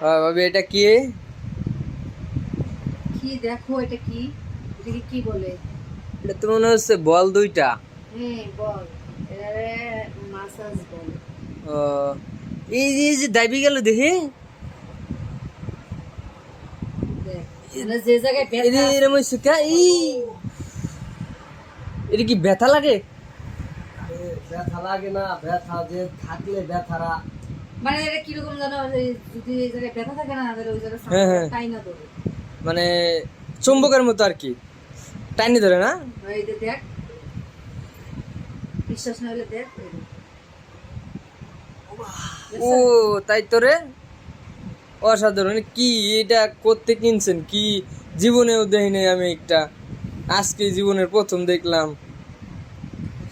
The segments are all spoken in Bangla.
ভাবি এটা কি? কি দেখো এটা কি? এটাকে কি বলে? এটা তো মনে হচ্ছে বল দুইটা। হ্যাঁ বল। এটারে মাসাজ বল। ও, এই যে যে দাবি গেল দেখি। দেখ যে জায়গায়? এই এটা কি ব্যথা লাগে? ব্যথা লাগে না। ব্যথা যে থাকলে ব্যথারা। মানে এটা কীরকম জানো যদি ব্যথা থাকে না তাহলে ওই জায়গায় হ্যাঁ, হ্যাঁ। ধরে। মানে চুম্বকের মতো আর কি। টাইনি ধরে না? এই যে দেখ। বিশ্বাস না হলে দেখ। ও তাই তো রে। অসাধারণ। কি এটা করতে কিনছেন? কি? জীবনেও দেখিনি আমি একটা। আজকে জীবনের প্রথম দেখলাম।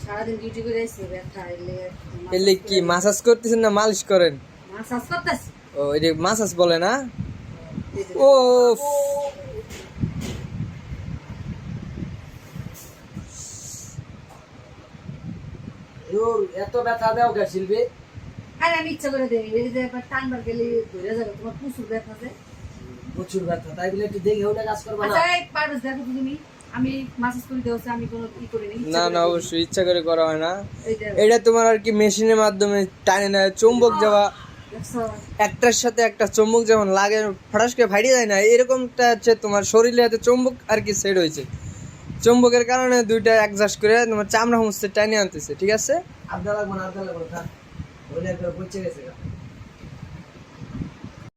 সারাদিন ডিউটি করে এসে ব্যথা এলে কি মাসাজ করতেছেন না মালিশ করেন? মাসাজ করতেছি। ও এটা মাসাজ বলে না? ও এত ব্যথা দেও কে শিল্পী। আরে আমি ইচ্ছা করে দেই এই যে একবার টানবার গেলে ধরে যাবে তোমার প্রচুর ব্যথা আছে। প্রচুর ব্যথা তাই বলে একটু দেখে ওটা কাজ করবে না? আচ্ছা পারভেজ দেখো তুমি। আমি মাসাজ করে দেওয়া আমি কোনো ই করিনি না না অবশ্যই ইচ্ছা করে করা হয় না। এটা তোমার আর কি মেশিনের মাধ্যমে টানে না চুম্বক যাওয়া একটার সাথে একটা চুম্বক যেমন লাগে ফটাস করে ফাটিয়ে যায় না এরকমটা হচ্ছে তোমার শরীরে হাতে চুম্বক আর কি সেট হয়েছে। চুম্বকের কারণে দুইটা অ্যাডজাস্ট করে তোমার চামড়া হুমসতে টাইনে আনতেছে ঠিক আছে? আড্ডা লাগবে না আড্ডা লাগবে না একবার পচে গেছে।